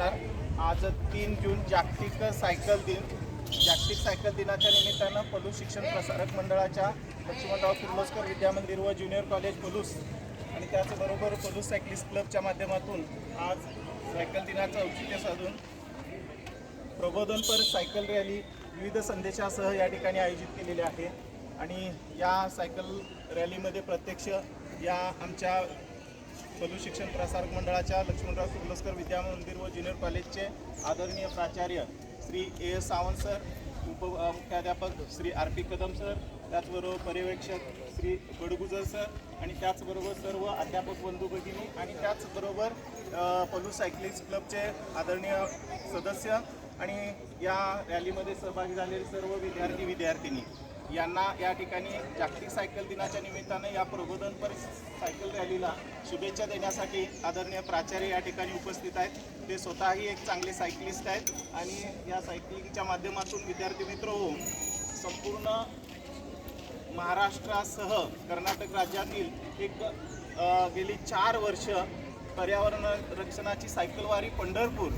नमस्कार. आज तीन जून जागतिक सायकल दिन. जागतिक सायकल दिनाच्या निमित्तानं पलूस शिक्षण प्रसारक मंडळाच्या लक्ष्मणराव किर्लोस्कर विद्यामंदिर व ज्युनियर कॉलेज पलूस आणि त्याचबरोबर पलूस सायकलिस्ट क्लबच्या माध्यमातून आज सायकल दिनाचं औचित्य साधून प्रबोधनपर सायकल रॅली विविध संदेशासह या ठिकाणी आयोजित केलेली आहे. आणि या सायकल रॅलीमध्ये प्रत्यक्ष या आमच्या पलू शिक्षण प्रसारक मंडळाच्या लक्ष्मणराव किर्लोस्कर विद्यामंदिर व ज्युनियर कॉलेजचे आदरणीय प्राचार्य Shri A S Sawant sir उप मुख्याध्यापक Shri R P Kadam sir त्याचबरोबर पर्यवेक्षक श्री गडगुजर सर आणि त्याचबरोबर सर्व अध्यापक बंधू भगिनी आणि त्याचबरोबर पलू सायक्लिस्ट क्लबचे आदरणीय सदस्य आणि या रॅलीमध्ये सहभागी झालेले सर्व विद्यार्थी विद्यार्थिनी. यांना या ठिकाणी जागतिक सायकल दिनाच्या निमित्तानं या प्रबोधनपर सायकल रॅलीला शुभेच्छा देण्यासाठी आदरणीय प्राचार्य या ठिकाणी उपस्थित आहेत. ते स्वतःही एक चांगले सायकलिस्ट आहेत आणि या सायकलिंगच्या माध्यमातून विद्यार्थी मित्र होऊन संपूर्ण महाराष्ट्रासह कर्नाटक राज्यातील एक गेली चार वर्ष पर्यावरण रक्षणाची सायकलवारी पंढरपूर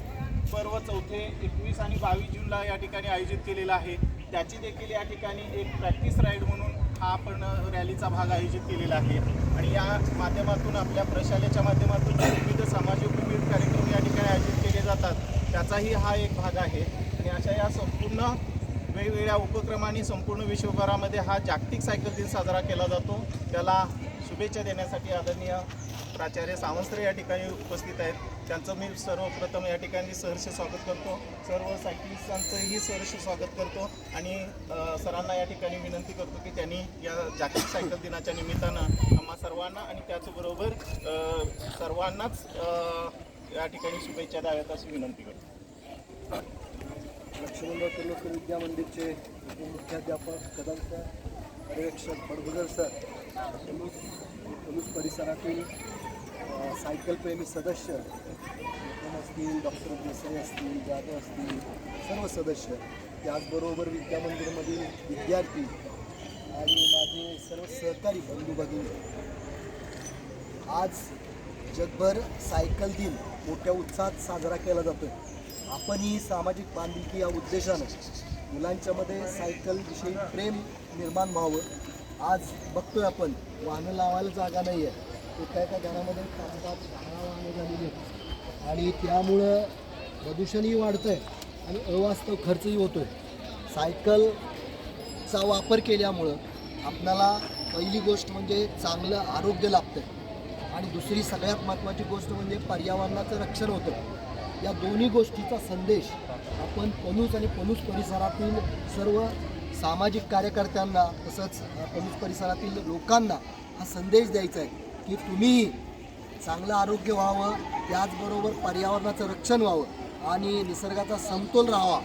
पर्व चौथे एकवीस आणि बावीस जूनला या ठिकाणी आयोजित केलेला आहे. त्याची देखील या ठिकाणी एक प्रॅक्टिस राईड म्हणून हा आपण रॅलीचा भाग आयोजित केलेला आहे. आणि या माध्यमातून आपल्या प्रशालेच्या माध्यमातून विविध सामाजिक विविध कार्यक्रम या ठिकाणी आयोजित केले जातात त्याचाही हा एक भाग आहे. आणि अशा या संपूर्ण वेगवेगळ्या उपक्रमांनी संपूर्ण विश्वभरामध्ये हा जागतिक सायकल दिन साजरा केला जातो. त्याला शुभेच्छा देण्यासाठी आदरणीय प्राचार्य सावंतरे या ठिकाणी उपस्थित आहेत. त्यांचं मी सर्वप्रथम या ठिकाणी सहर्ष स्वागत करतो. सर्व सायकलिस्टांचंही सहर्ष स्वागत करतो आणि सरांना या ठिकाणी विनंती करतो की त्यांनी या जागतिक सायकल दिनाच्या निमित्तानं आम्हा सर्वांना आणि त्याचबरोबर सर्वांनाच या ठिकाणी शुभेच्छा द्याव्यात अशी विनंती करतो. लक्ष्मणराव किर्लोस्कर विद्या मंदिरचे उपमुख्याध्यापक कदम सर पर्यवेक्षक बडगुजर सर प्रमुख परिसरातील सायकलप्रेमी सदस्य कोण असतील डॉक्टर देसाई असतील जाधव असतील सर्व सदस्य त्याचबरोबर विद्या मंदिरमधील विद्यार्थी आणि माझे सर्व सहकारी बंधू भगिनी आज जगभर सायकल दिन मोठ्या उत्साहात साजरा केला जातो आपण ही सामाजिक बांधिलकी या उद्देशानं मुलांच्यामध्ये सायकलविषयी प्रेम निर्माण व्हावं. आज बघतोय आपण वाहनं लावायला जागा नाही आहे एका एका घरामध्ये पाच पाच दहा वाहनं झालेली आहेत. आणि त्यामुळं प्रदूषणही वाढतं आहे आणि अवास्तव खर्चही होतो आहे सायकलचा वापर केल्यामुळं आपणाला पहिली गोष्ट म्हणजे चांगलं आरोग्य लाभतं आहे आणि दुसरी सगळ्यात महत्त्वाची गोष्ट म्हणजे पर्यावरणाचं रक्षण होतं या दोन्ही गोष्टीचा संदेश आपण पलूस आणि पलूस परिसरातील सर्व सामाजिक कार्यकर्त्यांना तसंच अ, पलूस परिसरातील लोकांना हा संदेश द्यायचा आहे. की तुम्ही चांगलं आरोग्य व्हावं त्याचबरोबर पर्यावरणाचं रक्षण व्हावं आणि निसर्गाचा समतोल राहावा.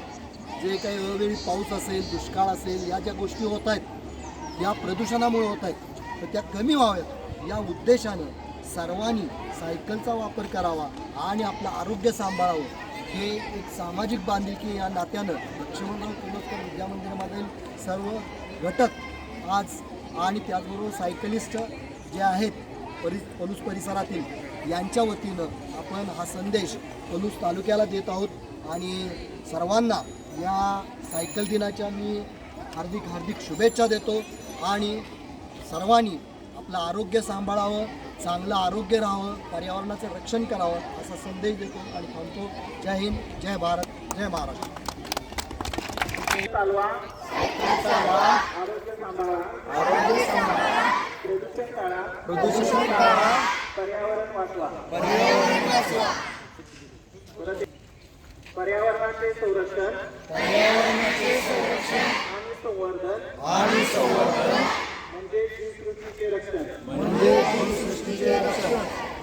जे काही वेळोवेळी पाऊस असेल दुष्काळ असेल या ज्या गोष्टी होत आहेत या प्रदूषणामुळे होत आहेत तर त्या कमी व्हाव्यात. या उद्देशाने सर्वांनी सायकलचा वापर करावा आणि आपलं आरोग्य सांभाळावं. हे एक सामाजिक बांधिलकी या नात्यानं लक्ष्मणराव किर्लोस्कर विद्या मंदिरामधील सर्व घटक आज आणि त्याचबरोबर सायकलिस्ट जे आहेत परि पलूस परिसरातील यांच्या वतीनं आपण हा संदेश पलूस तालुक्याला देत आहोत. आणि सर्वांना या सायकल दिनाच्या मी हार्दिक हार्दिक शुभेच्छा देतो. आणि सर्वांनी आपलं आरोग्य सांभाळावं चांगलं आरोग्य राहावं पर्यावरणाचं रक्षण करावं असा संदेश देतो आणि थांबतो. जय हिंद जय भारत जय महाराष्ट्र. चालवा. आरोग्य सांभाळा. आरोग्य सांभाळा प्रदूषण टाळा. प्रदूषण टाळा. पर्यावरण वाचवा. पर्यावरण. पर्यावरणाचे संरक्षण. पर्यावरणाचे संरक्षण. आणि संवर्धन. आणि संवर्धन. म्हणजे जीवसृष्टीचे रक्षण. म्हणजे सृष्टीचे रक्षण.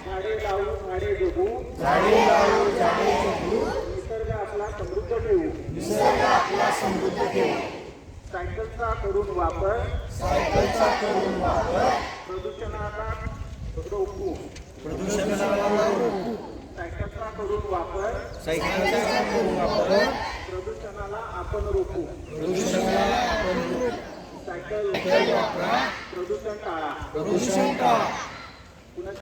झाडे लावू झाडे जगू. झाडे जगू निसर्ग आपला समृद्ध ठेवू निसर्ग आपला समृद्ध ठेवू सायकलचा करून वापर. सायकलचा करून वापर. प्रदूषणाला रोखू प्रदूषणाला रोखू सायकलचा करून वापर. सायकलचा करून वापर. प्रदूषणाला आपण रोखू. प्रदूषणाला आपण रोखू. सायकल वापरा. प्रदूषण टाळा. प्रदूषण टाळा.